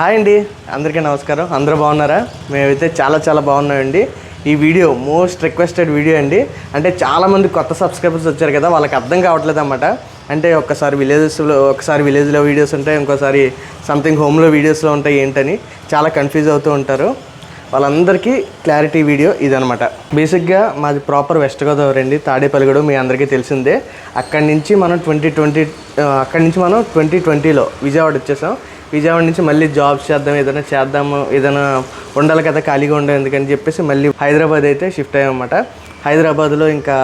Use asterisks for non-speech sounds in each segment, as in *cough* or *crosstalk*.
Hi అండి అందరికీ నమస్కారం. అందరూ బాగున్నారా? మేమైతే చాలా చాలా బాగున్నామండి. ఈ వీడియో మోస్ట్ రిక్వెస్టెడ్ వీడియో అండి. అంటే చాలామంది కొత్త సబ్స్క్రైబర్స్ వచ్చారు కదా వాళ్ళకి అర్థం కావట్లేదు అనమాట అంటే ఒక్కసారి విలేజెస్లో ఒకసారి విలేజ్లో వీడియోస్ ఉంటాయి ఇంకోసారి సంథింగ్ హోమ్లో వీడియోస్లో ఉంటాయి ఏంటని చాలా కన్ఫ్యూజ్ అవుతూ ఉంటారు. వాళ్ళందరికీ క్లారిటీ వీడియో ఇదనమాట బేసిక్గా మాది ప్రాపర్ వెస్ట్ గోదావరి అండి. తాడేపల్లిగూడెం మీ అందరికీ తెలిసిందే. అక్కడి నుంచి మనం ట్వంటీ ట్వంటీ అక్కడి నుంచి మనం ట్వంటీ ట్వంటీలో విజయవాడ వచ్చేసాం. విజయవాడ నుంచి మళ్ళీ జాబ్స్ చేద్దాం ఏదైనా చేద్దాము ఏదైనా ఉండాలి కదా ఖాళీగా ఉండే ఎందుకని చెప్పేసి మళ్ళీ హైదరాబాద్ అయితే షిఫ్ట్ అయ్యామన్నమాట. హైదరాబాద్లో ఇంకా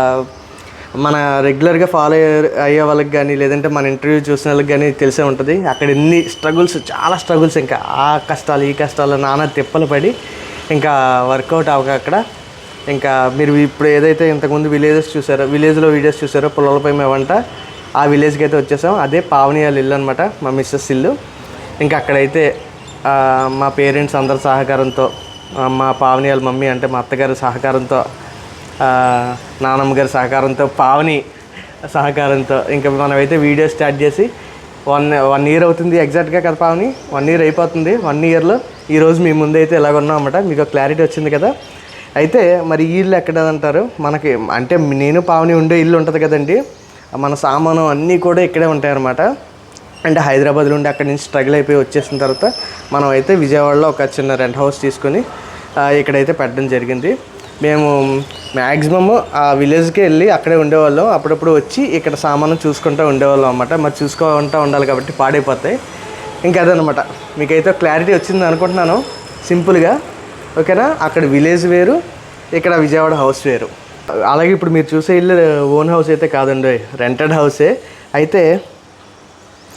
మన రెగ్యులర్గా ఫాలో అయ్యే వాళ్ళకి కానీ లేదంటే మన ఇంటర్వ్యూ చూసిన వాళ్ళకి కానీ తెలిసే ఉంటుంది. అక్కడ ఎన్ని స్ట్రగుల్స్ చాలా స్ట్రగుల్స్ ఇంకా ఆ కష్టాలు ఈ కష్టాలు నానా తిప్పలు పడి ఇంకా వర్కౌట్ అవ్వక అక్కడ. ఇంకా మీరు ఇప్పుడు ఏదైతే ఇంతకుముందు విలేజెస్ చూసారో విలేజ్లో వీడియోస్ చూసారో పుల్లలపై మేమంట ఆ విలేజ్కి అయితే వచ్చేసాం. అదే పావని ఇల్లు అనమాట మా మిస్సెస్ ఇల్లు. ఇంకా అక్కడైతే మా పేరెంట్స్ అందరి సహకారంతో మా పావని వాళ్ళ మమ్మీ అంటే మా అత్తగారి సహకారంతో నానమ్మ గారి సహకారంతో పావని సహకారంతో ఇంకా మనమైతే వీడియో స్టార్ట్ చేసి వన్ వన్ ఇయర్ అవుతుంది ఎగ్జాక్ట్గా కదా పావని? వన్ ఇయర్ అయిపోతుంది వన్ ఇయర్లో. ఈరోజు మీ ముందు అయితే ఇలాగ ఉన్నాం అన్నమాట మీకు క్లారిటీ వచ్చింది కదా. అయితే మరి ఈ ఇల్లు ఎక్కడ అంటారు మనకి అంటే నేను పావని ఉండే ఇల్లు ఉంటుంది కదండి. మన సామాను అన్నీ కూడా ఇక్కడే ఉంటాయన్నమాట. అంటే హైదరాబాద్లో ఉండి అక్కడి నుంచి స్ట్రగుల్ అయిపోయి వచ్చేసిన తర్వాత మనం అయితే విజయవాడలో ఒక చిన్న రెంట్ హౌస్ తీసుకొని ఇక్కడైతే పెట్టడం జరిగింది. మేము మ్యాక్సిమమ్ ఆ విలేజ్కి వెళ్ళి అక్కడే ఉండేవాళ్ళం. అప్పుడప్పుడు వచ్చి ఇక్కడ సామాను చూసుకుంటూ ఉండేవాళ్ళం అనమాట మరి చూసుకుంటూ ఉండాలి కాబట్టి పాడైపోతాయి. ఇంకా అదనమాట మీకైతే క్లారిటీ వచ్చింది అనుకుంటున్నాను. సింపుల్గా ఓకేనా? అక్కడ విలేజ్ వేరు ఇక్కడ విజయవాడ హౌస్ వేరు. అలాగే ఇప్పుడు మీరు చూసే ఇల్లు ఓన్ హౌస్ అయితే కాదండి రెంటెడ్ హౌసే. అయితే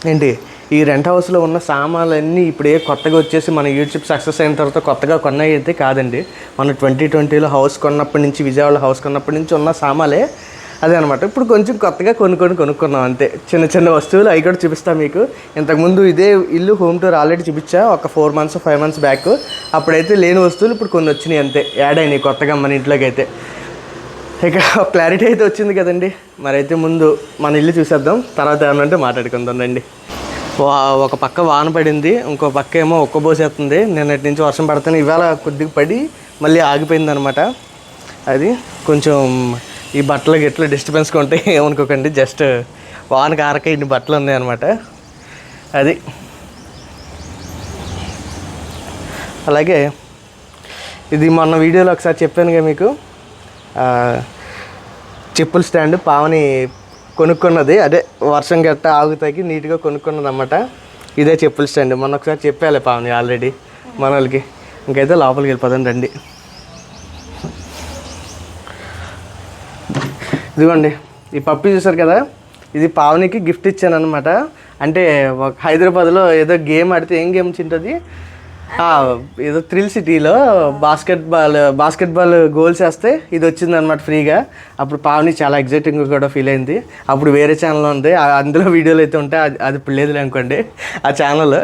ఏంటి? ఈ రెంట్ హౌస్లో ఉన్న సామాన్లన్నీ ఇప్పుడు ఏ కొత్తగా వచ్చేసి మన యూట్యూబ్ సక్సెస్ అయిన తర్వాత కొత్తగా కొన్నాయి అయితే కాదండి. మన ట్వంటీ ట్వంటీలో హౌస్ కొన్నప్పటి నుంచి విజయవాడ హౌస్ కొన్నప్పటి నుంచి ఉన్న సామాలే అదే అనమాట ఇప్పుడు కొంచెం కొత్తగా కొనుక్కొని కొనుక్కున్నాం అంతే. చిన్న చిన్న వస్తువులు అవి కూడా చూపిస్తాను మీకు. ఇంతకుముందు ఇదే ఇల్లు హోమ్ టూర్ ఆల్రెడీ చూపించా ఒక four months five months back అప్పుడైతే లేని వస్తువులు ఇప్పుడు కొన్ని వచ్చినాయి అంతే. యాడ్ అయినాయి కొత్తగా మన ఇంట్లోకి అయితే ఇక క్లారిటీ అయితే వచ్చింది కదండి. మరైతే ముందు మన ఇల్లు చూసేద్దాం. తర్వాత ఏమన్నా మాట్లాడుకుందాం రండి. వా ఒక పక్క వాన పడింది ఇంకో పక్క ఏమో ఒక్కబోసేస్తుంది నిన్నటి నుంచి వర్షం పడుతుంది ఇవాళ కొద్దిగా పడి మళ్ళీ ఆగిపోయింది అనమాట అది కొంచెం ఈ బట్టలు గిట్ల డిస్టర్బెన్స్గా ఉంటాయి. ఏమనుకోకండి జస్ట్ వాన కారక ఇన్ని బట్టలు ఉన్నాయి అనమాట అది. అలాగే ఇది మొన్న వీడియోలో ఒకసారి చెప్పానుగా మీకు. చెప్పుల స్టాండ్ పావని కొనుక్కున్నది. అదే వర్షం గట్ట ఆగుతాకి నీట్గా కొనుక్కున్నది అన్నమాట ఇదే చెప్పుల స్టాండ్. మొన్న ఒకసారి చెప్పాలి పావని ఆల్రెడీ మన వాళ్ళకి ఇంకైతే లోపలికి వెళ్ళిపోదాం రండి. ఇదిగోండి ఈ పప్పు చూసారు కదా? ఇది పావనికి గిఫ్ట్ ఇచ్చాను అనమాట అంటే ఒక హైదరాబాద్లో ఏదో గేమ్ ఆడితే ఏం గేమ్ ఉంటుంది ఏదో థ్రిల్ సిటీలో basketball basketball goals వేస్తే ఇది వచ్చింది అనమాట ఫ్రీగా. అప్పుడు పావని చాలా ఎగ్జైటింగ్ కూడా ఫీల్ అయింది. అప్పుడు వేరే ఛానల్ ఉంది. అందులో వీడియోలు అయితే ఉంటే అది అది ఇప్పుడు లేదులే అనుకోండి. ఆ ఛానల్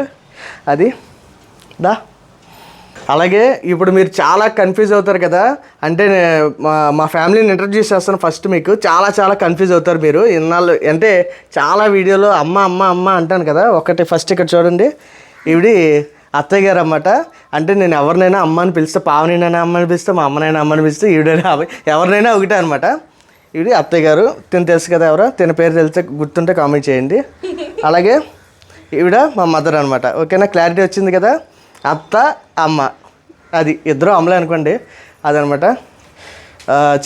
అది దా. అలాగే ఇప్పుడు మీరు చాలా కన్ఫ్యూజ్ అవుతారు కదా. అంటే మా మా ఫ్యామిలీని ఇంట్రడ్యూస్ చేస్తాను ఫస్ట్ మీకు. చాలా చాలా కన్ఫ్యూజ్ అవుతారు మీరు. ఇన్నాళ్ళు అంటే చాలా వీడియోలో అమ్మ అమ్మ అమ్మ అంటాను కదా. ఒకటి ఫస్ట్ ఇక్కడ చూడండి. ఇవి అత్తయ్య గారు అన్నమాట అంటే నేను ఎవరినైనా అమ్మ అని పిలిస్తే పావనైనా అమ్మ అని పిలిస్తే మా అమ్మనైనా అమ్మ అని పిలిస్తే ఈవిడైనా ఎవరినైనా ఒకటే అనమాట ఈవిడి అత్తయ్య గారు తిని తెలుసు కదా ఎవరో తిన పేరు తెలిస్తే గుర్తుంటే కామెంట్ చేయండి. అలాగే ఈవిడ మా మదర్ అనమాట ఓకేనా? క్లారిటీ వచ్చింది కదా? అత్త అమ్మ. అది ఇద్దరు అమ్మలే అనుకోండి. అదనమాట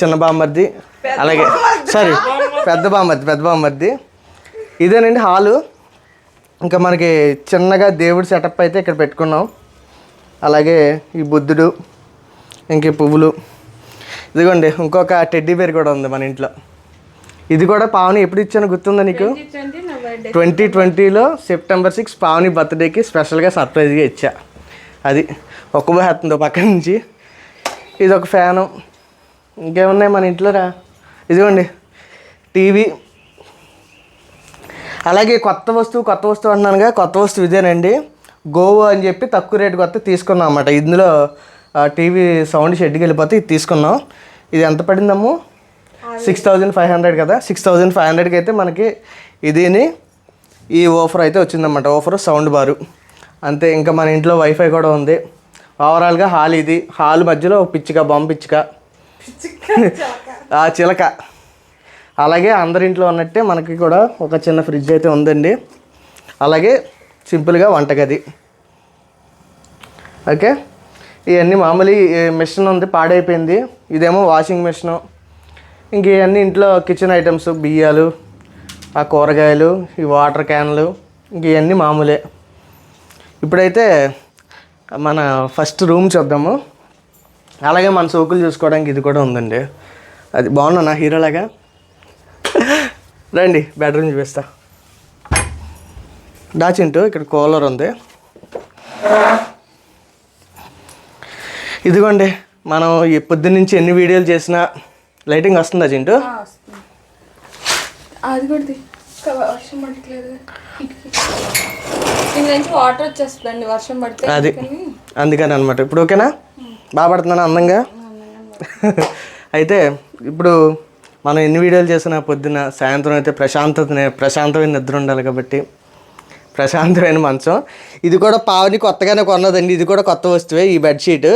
చిన్న బామ్మర్ది. అలాగే సారీ పెద్ద బామ్మర్ది పెద్ద బామ్మర్ది. ఇదేనండి హాలు. ఇంకా మనకి చిన్నగా దేవుడి సెటప్ అయితే ఇక్కడ పెట్టుకున్నాం. అలాగే ఈ బుద్ధుడు ఇంక పువ్వులు. ఇదిగోండి ఇంకొక టెడ్డీ బేర్ కూడా ఉంది మన ఇంట్లో. ఇది కూడా పావని ఎప్పుడు ఇచ్చానో గుర్తుందా నీకు? ట్వంటీ ట్వంటీలో సెప్టెంబర్ సిక్స్ పావని బర్త్డేకి స్పెషల్గా సర్ప్రైజ్గా ఇచ్చా. అది ఒక్క పోతుంది పక్క నుంచి. ఇది ఒక ఫ్యాను. ఇంకేమున్నాయి మన ఇంట్లో రా? ఇదిగోండి టీవీ. అలాగే కొత్త వస్తువు కొత్త వస్తువు అంటున్నానుగా కొత్త వస్తువు ఇదేనండి. గోవా అని చెప్పి తక్కువ రేటుకి వస్తే తీసుకున్నాం అన్నమాట. ఇందులో టీవీ సౌండ్ షెడ్కి వెళ్ళిపోతే ఇది తీసుకున్నాం. ఇది ఎంత పడిందమ్ము? సిక్స్ థౌజండ్ ఫైవ్ హండ్రెడ్ కదా? సిక్స్ థౌజండ్ ఫైవ్ హండ్రెడ్కి అయితే మనకి ఇదిని ఈ ఓఫర్ అయితే వచ్చిందన్నమాట. Offer sound bar. అంతే ఇంకా మన ఇంట్లో వైఫై కూడా ఉంది. ఓవరాల్గా హాల్ ఇది. హాల్ మధ్యలో పిచ్చిక బొమ్మ పిచ్చిక. ఆ చిలక. అలాగే అందరింట్లో ఉన్నట్టే మనకి కూడా ఒక చిన్న ఫ్రిడ్జ్ అయితే ఉందండి. అలాగే సింపుల్గా వంటగది. ఓకే? ఇవన్నీ మామూలు మిషన్ ఉంది పాడైపోయింది. ఇదేమో వాషింగ్ మిషను. ఇంక ఇవన్నీ ఇంట్లో కిచెన్ ఐటమ్స్ బియ్యాలు ఆ కూరగాయలు ఈ వాటర్ క్యాన్లు ఇంక ఇవన్నీ మామూలే. ఇప్పుడైతే మన ఫస్ట్ రూమ్ చూద్దాము. అలాగే మన సోకులు చూసుకోవడానికి ఇది కూడా ఉందండి. అది బాగున్నా హీరోలాగా? రండి బెడ్రూమ్ చూపిస్తా. దాచింటూ ఇక్కడ కూలర్ ఉంది. ఇదిగోండి మనం ఈ పొద్దున్న నుంచి ఎన్ని వీడియోలు చేసినా లైటింగ్ వస్తుందా చింటూ. అది వాటర్ వచ్చేస్తుందండి వర్షం పడితే అది అందుకని. అందుకని అనమాట ఇప్పుడు ఓకేనా? బాగా పడుతున్నాను అందంగా? *laughs* అయితే ఇప్పుడు మనం ఎన్ని వీడియోలు చేసినా పొద్దున సాయంత్రం అయితే ప్రశాంతత ప్రశాంతమైన నిద్ర ఉండాలి కాబట్టి ప్రశాంతమైన మంచం. ఇది కూడా పావుని కొత్తగానే కొన్నదండి. ఇది కూడా కొత్త వస్తువే ఈ bedsheet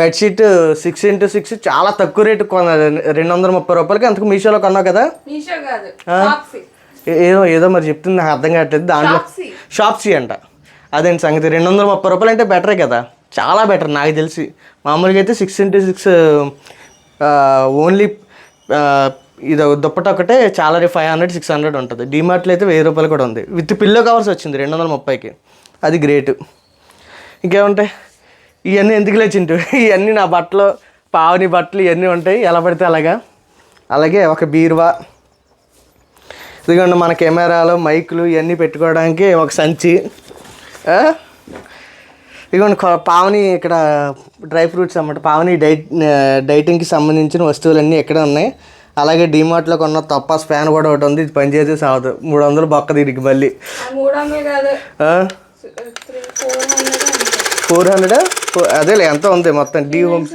bedsheet six into six చాలా తక్కువ రేటు కొన్నది రెండు వందల ముప్పై రూపాయలకి అంతకు మీషోలో కొన్నావు కదా? ఏదో ఏదో మరి చెప్తుంది నాకు అర్థం కావట్లేదు. దాంట్లో షాప్సీ. షాప్సీ అంట. అదేంటి సంగతి? రెండు వందల ముప్పై రూపాయలు అంటే బెటరే కదా? చాలా బెటర్ నాకు తెలిసి. మామూలుగా అయితే సిక్స్ ఇంటూ సిక్స్ ఓన్లీ ఇది దుప్పట ఒకటే చాలా ఫైవ్ హండ్రెడ్ సిక్స్ హండ్రెడ్ ఉంటుంది. డిమార్ట్లో అయితే వెయ్యి రూపాయలు కూడా ఉంది. విత్ పిల్లో కవర్స్ వచ్చింది రెండు వందల ముప్పైకి. అది గ్రేట్ ఇంకేముంటాయి? ఇవన్నీ ఎందుకు లేచింటు ఇవన్నీ నా బట్టలు పావుని బట్టలు ఇవన్నీ ఉంటాయి. ఎలా పడితే అలాగా. అలాగే ఒక బీరువా. ఇదిగోండి మన కెమెరాలు మైకులు ఇవన్నీ పెట్టుకోవడానికి ఒక సంచి. ఇదిగోండి పావని ఇక్కడ డ్రై ఫ్రూట్స్ అన్నమాట. పావని డైట్ డైటింగ్కి సంబంధించిన వస్తువులన్నీ ఎక్కడ ఉన్నాయి. అలాగే డిమార్ట్లో కొన్న తప్పాస్ ఫ్యాన్ కూడా ఒకటి ఉంది. ఇది పనిచేసే సాగుతుంది మూడు వందలు బొక్క దీనికి మళ్ళీ. ఫోర్ హండ్రెడ్ అదేలే ఎంత ఉంది మొత్తం? డీ హోమ్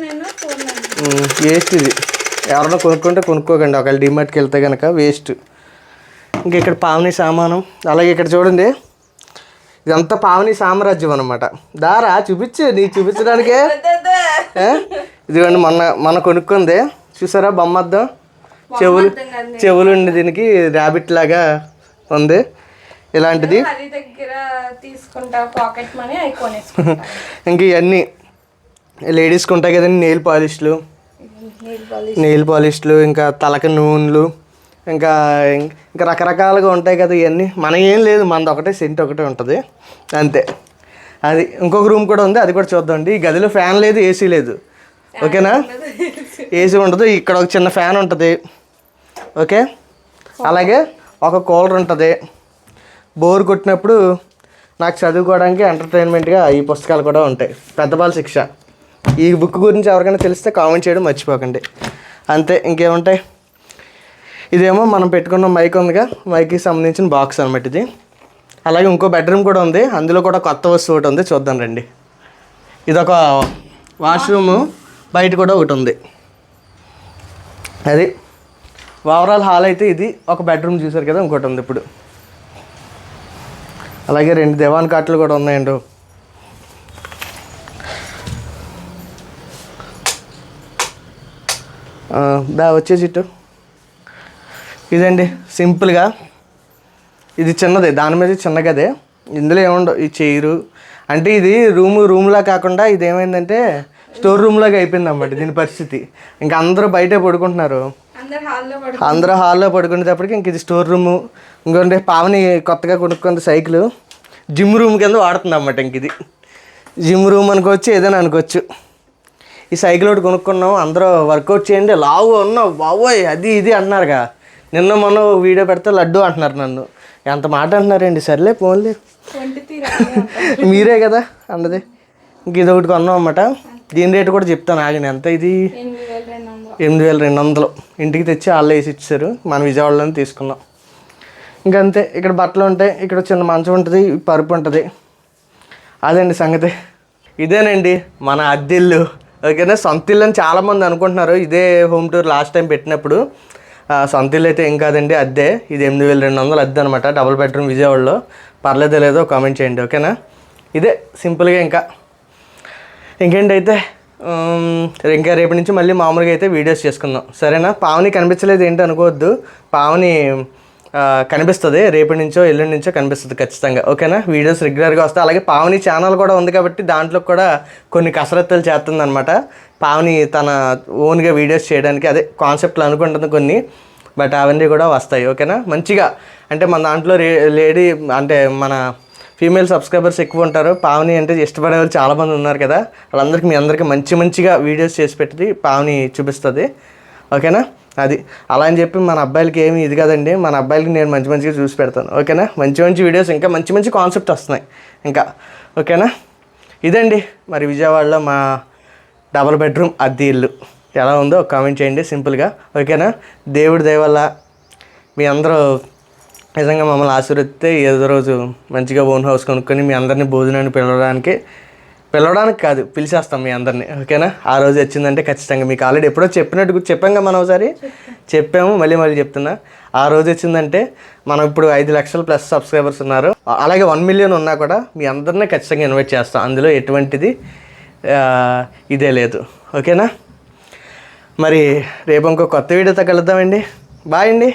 వేస్ట్ ఇది. ఎవరైనా కొనుక్కుంటే కొనుక్కోకండి. ఒకవేళ డిమార్ట్కి వెళ్తే కనుక వేస్ట్. ఇంకా ఇక్కడ పావని సామానం. అలాగే ఇక్కడ చూడండి. ఇదంతా పావని సామ్రాజ్యం అనమాట దారా చూపించు. నీకు చూపించడానికే? ఇదిగోండి మొన్న మొన్న కొనుక్కుంది. చూసారా బొమ్మద్దం చెవులు చెవులు ఉండి దీనికి ర్యాబిట్ లాగా ఉంది. ఇలాంటిది. అది దగ్గర తీసుకుంటా పాకెట్ మనీ అవి కొనేసుకుంటా. *laughs* ఇంక ఇవన్నీ లేడీస్కి ఉంటాయి కదండి నెయిల్ పాలిష్లు నెయిల్ పాలిష్లు ఇంకా తలక నూనెలు ఇంకా ఇంకా రకరకాలుగా ఉంటాయి కదా ఇవన్నీ మన ఏం లేదు మనది ఒకటే సెంట్ ఒకటే ఉంటుంది. అంతే. అది ఇంకొక రూమ్ కూడా ఉంది అది కూడా చూద్దామండి. ఈ గదిలో ఫ్యాన్ లేదు ఏసీ లేదు. ఓకేనా? ఏసీ ఉంటుంది ఇక్కడ ఒక చిన్న ఫ్యాన్ ఉంటుంది. ఓకే? అలాగే ఒక కూలర్ ఉంటుంది. బోర్ కొట్టినప్పుడు నాకు చదువుకోవడానికి ఎంటర్టైన్మెంట్గా ఈ పుస్తకాలు కూడా ఉంటాయి. పెద్దపాల శిక్ష. ఈ బుక్ గురించి ఎవరికైనా తెలిస్తే కామెంట్ చేయడం మర్చిపోకండి. అంతే ఇంకేముంటాయి? ఇదేమో మనం పెట్టుకున్న మైక్ ఉందిగా. మైక్కి సంబంధించిన బాక్స్ అనమాట ఇది. అలాగే ఇంకో బెడ్రూమ్ కూడా ఉంది. అందులో కూడా కొత్త వస్తువు ఒకటి ఉంది. చూద్దాం రండి. ఇదొక వాష్రూమ్ బయట కూడా ఒకటి ఉంది. అది. ఓవరాల్ హాల్ అయితే ఇది ఒక బెడ్రూమ్ చూసారు కదా ఇంకోటి ఉంది ఇప్పుడు. అలాగే రెండు దివాన్ కాట్లు కూడా ఉన్నాయండి. దా వచ్చే చిట్టు ఇదండి సింపుల్గా. ఇది చిన్నదే దాని మీద చిన్న గదే ఇందులో ఏముండవు ఈ చైరు. అంటే ఇది రూమ్ రూమ్లా కాకుండా ఇది ఏమైందంటే స్టోర్ రూమ్లాగా అయిపోయింది అన్నమాట దీని పరిస్థితి. ఇంకా అందరూ బయటే పడుకుంటున్నారు. అందరు హాల్లో పడుకునేటప్పటికి ఇంక ఇది స్టోర్ రూము. ఇంకొంటే పావని కొత్తగా కొనుక్కుంది సైకిల్. జిమ్ రూమ్ కింద వాడుతుంది అన్నమాట ఇంక ఇది. జిమ్ రూమ్ అనుకోవచ్చు ఏదైనా అనుకోవచ్చు. ఈ సైకిల్ ఒకటి కొనుక్కున్నాం అందరూ వర్కౌట్ చేయండి. లావు ఉన్నావు బావోయ్ అది ఇది అంటున్నారుగా నిన్న మొన్న వీడియో పెడితే లడ్డు అంటున్నారు నన్ను. ఎంత మాట అంటున్నారండి? సర్లే పోన్లే. మీరే కదా అన్నది. ఇంక ఇది ఒకటి కొన్నాం అన్నమాట. దీని రేటు కూడా చెప్తాను ఆగండి. ఎంత ఇది? ఎనిమిది వేల రెండు వందలు. ఇంటికి తెచ్చి వాళ్ళు వేసి ఇచ్చారు. మన విజయవాడలోనే తీసుకున్నాం. ఇంకంతే ఇక్కడ బట్టలు ఉంటాయి ఇక్కడ చిన్న మంచం ఉంటుంది పరుపు ఉంటుంది. అదండి సంగతి. ఇదేనండి మన అద్దెల్లు. ఓకేనా? సొంత ఇల్లు అని చాలామంది అనుకుంటున్నారు. ఇదే హోమ్ టూర్ లాస్ట్ టైం పెట్టినప్పుడు. సొంత ఇల్లు అయితే ఏం కాదండి అద్దె. ఇది ఎనిమిది వేల రెండు వందలు అద్దె అనమాట. డబుల్ బెడ్రూమ్ విజయవాడలో. పర్లేదో లేదో కామెంట్ చేయండి ఓకేనా? ఇదే సింపుల్గా ఇంకా. ఇంకేంటైతే అయితే? ఇంకా రేపు నుంచి మళ్ళీ మామూలుగా అయితే వీడియోస్ చేసుకుందాం. సరేనా? పావని కనిపించలేదు ఏంటి అనుకోవద్దు. పావని కనిపిస్తుంది. రేపటి నుంచో ఎల్లుండి నుంచో కనిపిస్తుంది ఖచ్చితంగా. ఓకేనా? వీడియోస్ రెగ్యులర్గా వస్తాయి. అలాగే పావని ఛానల్ కూడా ఉంది కాబట్టి దాంట్లో కూడా కొన్ని కసరత్తులు చేస్తుందన్నమాట. పావని తన ఓన్గా వీడియోస్ చేయడానికి అదే కాన్సెప్ట్లు అనుకుంటుంది కొన్ని బట్ అవన్నీ కూడా వస్తాయి. ఓకేనా? మంచిగా. అంటే మన దాంట్లో రే లేడీ అంటే మన ఫీమేల్ సబ్స్క్రైబర్స్ ఎక్కువ ఉంటారు. పావని అంటే ఇష్టపడే వాళ్ళు చాలామంది ఉన్నారు కదా. వాళ్ళందరికీ మీ అందరికీ మంచి మంచిగా వీడియోస్ చేసి పెట్టి పావని చూపిస్తుంది. ఓకేనా? అది. అలా అని చెప్పి మన అబ్బాయిలకి ఏమి ఇది కదండి. మన అబ్బాయిలకి నేను మంచి మంచిగా చూసి పెడతాను. ఓకేనా? మంచి మంచి వీడియోస్ ఇంకా మంచి మంచి కాన్సెప్ట్ వస్తున్నాయి. ఇంకా. ఓకేనా? ఇదండి. మరి విజయవాడలో మా డబల్ బెడ్రూమ్ అద్దె ఇల్లు. ఎలా ఉందో కామెంట్ చేయండి సింపుల్గా. ఓకేనా? దేవుడి దయవల్ల మీ అందరూ నిజంగా మమ్మల్ని ఆశీర్వదిస్తే ఏదో రోజు మంచిగా ఓన్ హౌస్ కొనుక్కొని మీ అందరినీ భోజనాన్ని పిలవడానికి పిలవడానికి కాదు పిలిచేస్తాం మీ అందరినీ ఓకేనా? ఆ రోజు వచ్చిందంటే ఖచ్చితంగా మీకు ఆల్రెడీ ఎప్పుడో చెప్పినట్టు చెప్పాం కదా మనం ఒకసారి చెప్పాము మళ్ళీ మళ్ళీ చెప్తున్నా. ఆ రోజు వచ్చిందంటే మనం ఇప్పుడు ఐదు లక్షల ప్లస్ సబ్స్క్రైబర్స్ ఉన్నారు. అలాగే వన్ మిలియన్ ఉన్నా కూడా మీ అందరినీ ఖచ్చితంగా ఇన్వైట్ చేస్తాం. అందులో ఎటువంటిది? ఇదే లేదు. ఓకేనా? మరి రేపు ఇంకో కొత్త వీడియోతో కలుద్దామండి. బాయ్ అండి.